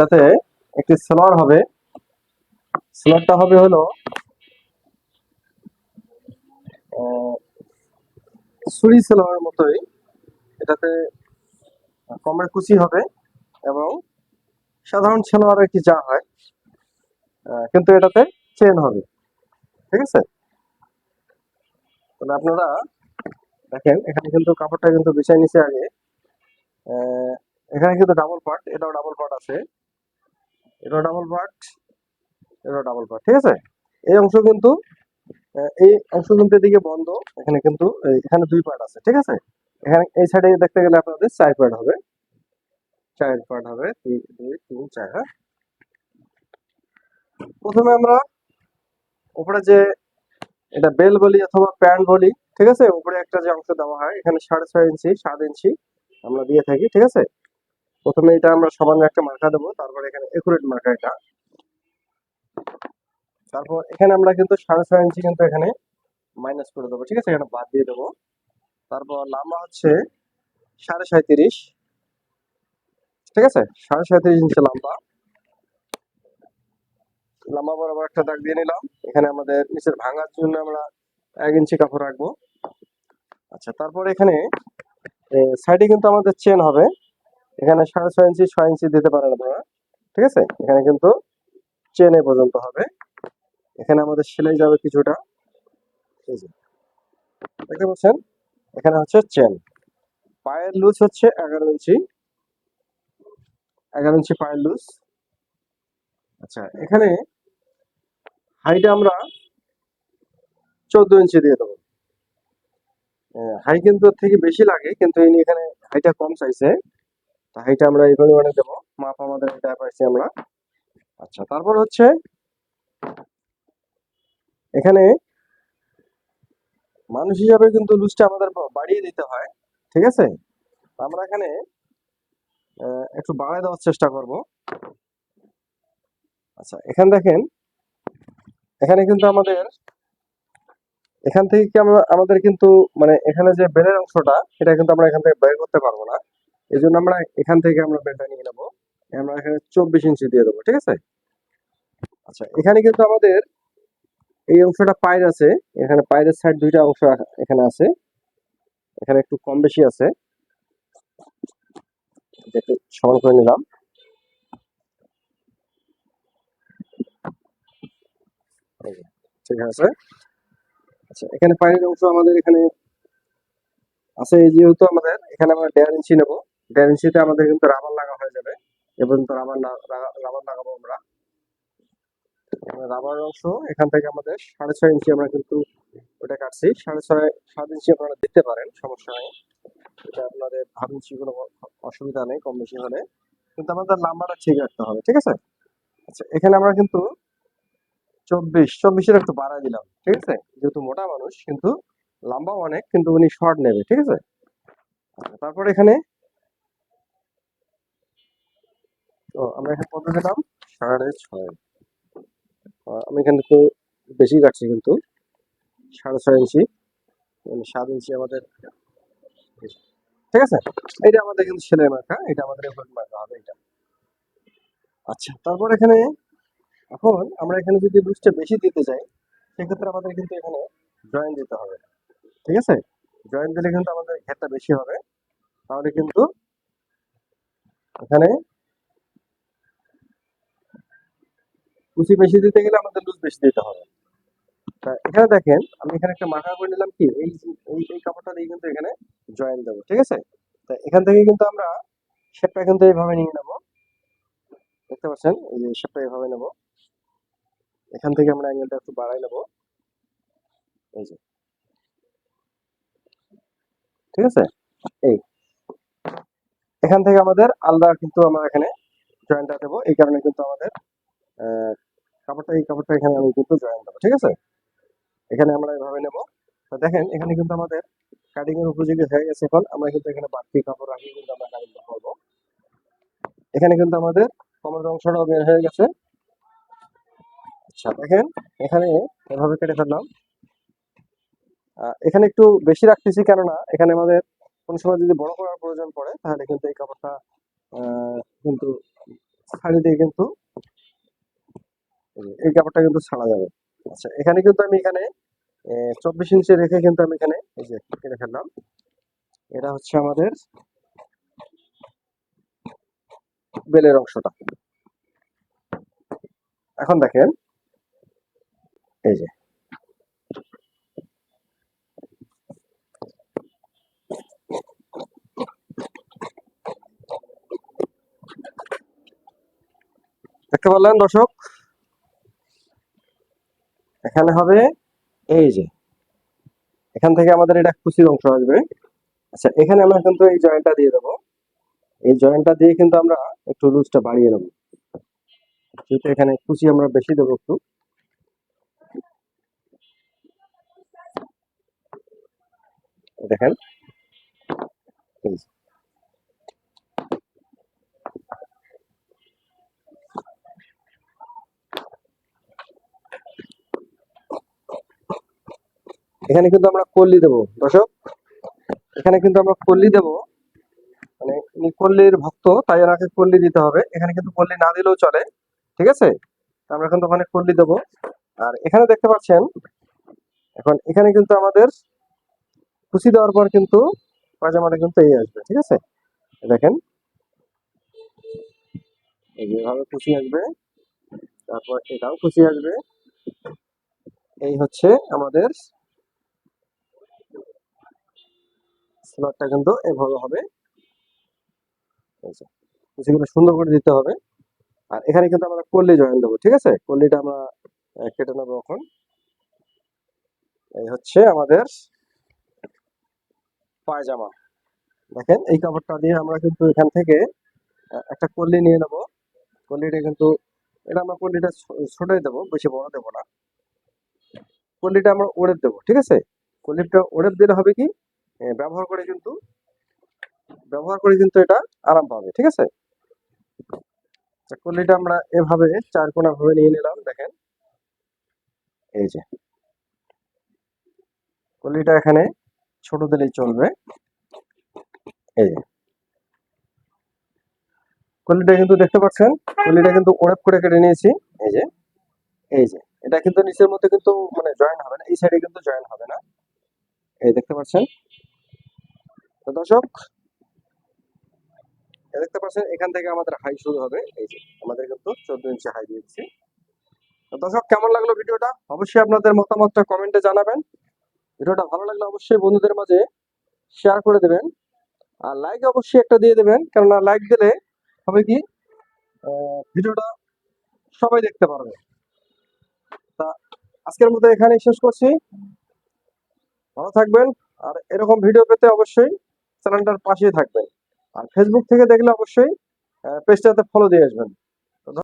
এটাতে একটি সেলোয়ার হবে। সেলোয়ারটা হবে হলো সুরি সেলোয়ারের মতোই। এটাতে কমের কুচি হবে এবং সাধারণ সেলোয়ারের কি যা হয়। কিন্তু এটাতে চেন হবে। ঠিক আছে? তাহলে আপনারা দেখেন, এখানে কিন্তু কাপড়টা কিন্তু বিছাই নিচে আগে। এখানে কিন্তু ডাবল পার্ট এটাও ডাবল পার্ট আছে। এটাও ডাবল পার্ট এটাও ডাবল পার্ট ঠিক আছে? এই অংশ কিন্তু এই অংশ কিন্তু এদিকে বন্ধ, এখানে কিন্তু এখানে দুই পার্ট আছে, ঠিক আছে? এখানে এই সাইডে দেখতে গেলে আপনাদের চার পার্ট হবে। চার পার্ট হবে দুই, তিন, চার হ্যাঁ? প্রথমে আমরা উপরে যে এটা বেল বলি অথবা প্যান্ট বলি, ঠিক আছে? উপরে একটা যে অংশ দেওয়া হয়, এখানে সাড়ে ছয় ইঞ্চি, সাত ইঞ্চি আমরা দিয়ে থাকি, ঠিক আছে? প্রথমে এটা আমরা সামান্য একটা মার্কা দেবো, তারপর এখানে একুরেট মার্কা এটা। তারপর এখানে আমরা কিন্তু সাড়ে ছয় ইঞ্চি কিন্তু এখানে মাইনাস করে দেবো, ঠিক আছে? এখানে বাদ দিয়ে দেবো। তারপর লম্বা হচ্ছে সাড়ে সাঁত্রিশ ঠিক আছে? সাড়ে সাঁত্রিশ ইঞ্চি লম্বা লম্বা বরাবর একটা দাগ দিয়ে নিলাম। এখানে আমাদের নিচের ভাঙার জন্য আমরা এক ইঞ্চি কাপড় রাখব। আচ্ছা তারপর এখানে সাইডে কিন্তু আমাদের চেন হবে। এখানে সাড়ে ছয় ইঞ্চি ছয় ইঞ্চি দিতে পারেন আপনারা, ঠিক আছে? এখানে কিন্তু চেনে পর্যন্ত হবে। এখানে আমাদের সেলাই যাবে কিছুটা। দেখতে পাচ্ছেন? এখানে হচ্ছে চেন। পায়ের লুজ হচ্ছে এগারো ইঞ্চি। এগারো ইঞ্চি পায়ের লুজ। আচ্ছা এখানে হাইটা আমরা চোদ্দ ইঞ্চি দিয়ে দেবো। হাই কিন্তু থেকে বেশি লাগে, কিন্তু এখানে হাইটা কম চাইছে। তা আমরা এই পরিমাণে দেবো। মাপ আমাদের এটা পাইছি আমরা। আচ্ছা তারপর হচ্ছে এখানে মানুষ হিসাবে কিন্তু লুজটা আমাদের বাড়িয়ে দিতে হয়, ঠিক আছে? আমরা এখানে একটু বাড়ায় দেওয়ার চেষ্টা করব। আচ্ছা এখানে দেখেন, এখানে কিন্তু আমাদের, এখান থেকে কি আমরা, আমাদের কিন্তু মানে এখানে যে বেলের অংশটা, এটা কিন্তু আমরা এখান থেকে বের করতে পারব না। এই জন্য আমরা এখান থেকে আমরা বেলটা নিয়ে নেব। আমরা এখানে চব্বিশ ইঞ্চি দিয়ে দেবো, ঠিক আছে? আচ্ছা এখানে কিন্তু আমাদের এই অংশটা পায়ের আছে। এখানে পায়ের সাইড দুইটা অংশ এখানে আছে। এখানে একটু কম বেশি আছে। একটু সমান করে নিলাম। ঠিক আছে। আচ্ছা এখানে পায়ের অংশ আমাদের এখানে আছে, যেহেতু আমাদের এখানে আমরা দেড় ইঞ্চি নেব। দেড় আমাদের কিন্তু রাবার লাগা হয়ে যাবে। এবং তো রাবার রাবার লাগাবো আমরা। রাবার অংশ এখান থেকে আমাদের সাড়ে ছয় ইঞ্চি আমরা কিন্তু ওটা কাটছি। সাড়ে ছয় সাত ইঞ্চি আপনারা দিতে পারেন সমস্যা নেই। এটা আপনাদের হাফ ইঞ্চি কোনো অসুবিধা নেই কম বেশি হলে। কিন্তু আমাদের নাম্বারটা ঠিক রাখতে হবে ঠিক আছে? আচ্ছা এখানে আমরা কিন্তু চব্বিশ চব্বিশের একটু বাড়ায় দিলাম ঠিক আছে? যেহেতু মোটা মানুষ কিন্তু লম্বা অনেক কিন্তু উনি শর্ট নেবে ঠিক আছে? আচ্ছা, তারপর এখানে তো আমরা এখানে কত দিলাম সাড়ে ছয়। আমি এখানে তো বেশি কাটছি কিন্তু, সাড়ে ছয় ইঞ্চি মানে সাত ইঞ্চি আমাদের ঠিক আছে? এটা আমাদের কিন্তু সেলাই মার্কা এটা আমাদের এফোর্ট মার্কা হবে এটা। আচ্ছা তারপর এখানে এখন আমরা এখানে যদি লুজটা বেশি দিতে চাই সেক্ষেত্রে আমাদের কিন্তু এখানে জয়েন দিতে হবে। ঠিক আছে? জয়েন দিলে কিন্তু আমাদের ঘেরটা বেশি হবে। তাহলে কিন্তু এখানে কুচি বেশি দিতে গেলে আমাদের লুজ বেশি দিতে হবে। তা এখানে দেখেন, আমি এখানে একটা মার্কা করে নিলাম কি? এই এই এই কাপড়টা দিয়ে কিন্তু এখানে জয়েন দেবো, ঠিক আছে? তা এখান থেকে কিন্তু আমরা শেপটা কিন্তু এইভাবে নিয়ে নেব। দেখতে পাচ্ছেন? এই যে শেপটা এইভাবে নেব। এখান থেকে আমরা অ্যাঙ্গেলটা একটু বাড়াই নেব। এই যে। ঠিক আছে? এই। এখান থেকে আমাদের আলাদা কিন্তু আমরা এখানে জয়েন্টটা দেবো। এই কারণে কিন্তু আমাদের কাপড়টা, এই কাপড়টা এখানে আমি কিন্তু জয়েন দেবো ঠিক আছে? এখানে আমরা এভাবে নেব। তো দেখেন, এখানে কিন্তু আমাদের কাটিং এর উপযোগী হয়ে গেছে এখন। আমরা কিন্তু এখানে বাড়তি কাপড় রাখিয়ে কিন্তু আমরা কাটিংটা করব। এখানে কিন্তু আমাদের কমের অংশটাও বের হয়ে গেছে। আচ্ছা দেখেন, এখানে এভাবে কেটে ফেললাম। এখানে একটু বেশি রাখতেছি কেননা, এখানে আমাদের কোন সময় যদি বড় করার প্রয়োজন পড়ে, তাহলে কিন্তু এই কাপড়টা কিন্তু ছাড়ি দিয়ে কিন্তু এই কাপড়টা কিন্তু ছাড়া যাবে। আচ্ছা এখানে কিন্তু আমি এখানে চব্বিশ ইঞ্চি রেখে কিন্তু আমি এখানে, এই যে কেটে ফেললাম এটা হচ্ছে আমাদের বেলের অংশটা। এখন দেখেন, এই যে। দেখতে পারলেন দর্শক? এখানে হবে এই যে, এখান থেকে আমাদের এটা খুশির অংশ আসবে। আচ্ছা এখানে আমরা কিন্তু এই জয়েন্টটা দিয়ে দেবো। এই জয়েন্টটা দিয়ে কিন্তু আমরা একটু লুজটা বাড়িয়ে নেব যেহেতু এখানে কুচি আমরা বেশি দেবো একটু। দেখেন। এখানে কিন্তু আমরা কল্লি দেবো, দর্শক। এখানে কিন্তু আমরা কল্লি দেবো। মানে ইনি কল্লির ভক্ত, তাই ওনাকে কল্লি দিতে হবে। এখানে কিন্তু কল্লি না দিলেও চলে, ঠিক আছে? আমরা কিন্তু ওখানে কল্লি দেবো। আর এখানে দেখতে পাচ্ছেন, এখন এখানে কিন্তু আমাদের কুচি দেওয়ার পর কিন্তু পায়জামাটা কিন্তু এই আসবে, ঠিক আছে? দেখেন। এই যে এভাবে কুচি আসবে, তারপর এটাও কুচি আসবে। এই হচ্ছে আমাদের স্লটটা কিন্তু এভাবে হবে। কুচিগুলো সুন্দর করে দিতে হবে। আর এখানে কিন্তু আমরা কল্লি জয়েন দেবো, ঠিক আছে? কল্লিটা আমরা কেটে নেব এখন। এই হচ্ছে আমাদের পায়জামা। দেখেন, এই কাপড়টা দিয়ে আমরা কিন্তু এখান থেকে একটা কল্লি নিয়ে নেব। কল্লিটা কিন্তু, এটা আমরা কল্লিটা ছোটই দেবো, বেশি বড় দেবো না। কল্লিটা আমরা ওড়ে দেবো, ঠিক আছে? কল্লিটা ওড়ে দিলে হবে কি? ব্যবহার করে কিন্তু ব্যবহার করে কিন্তু এটা আরাম পাবে ঠিক আছে? আচ্ছা, কল্লিটা আমরা এভাবে চার কোনা ভাবে নিয়ে নিলাম দেখেন। এই যে। কল্লিটা এখানে ছোট দিলেই চলবে। এই যে। কলিটা কিন্তু দেখতে পাচ্ছেন কলিটা কিন্তু ওড়েপ করে কেটে নিয়েছি। এই যে। এই যে। এটা কিন্তু নিচের মধ্যে কিন্তু মানে জয়েন হবে না এই সাইডে কিন্তু জয়েন হবে না। এই দেখতে পাচ্ছেন? তো দর্শক দেখতে পাচ্ছেন, এখান থেকে আমাদের হাই শুরু হবে। এই যে, আমাদের কিন্তু চোদ্দ ইঞ্চি হাই দিয়েছি। তো দর্শক, কেমন লাগল ভিডিওটা? অবশ্যই আপনাদের মতামতটা কমেন্টে জানাবেন। ভিডিওটা ভালো লাগলে অবশ্যই বন্ধুদের মাঝে শেয়ার করে দেবেন। আর লাইক অবশ্যই একটা দিয়ে দেবেন, কেননা লাইক দিলে হবে কি ভিডিওটা সবাই দেখতে পারবে। তা আজকের মতো এখানেই শেষ করছি। ভালো থাকবেন। আর এরকম ভিডিও পেতে অবশ্যই চ্যানেলটার পাশেই থাকবেন আর ফেসবুক থেকে দেখলে অবশ্যই পেজটাতে ফলো দিয়ে আসবেন।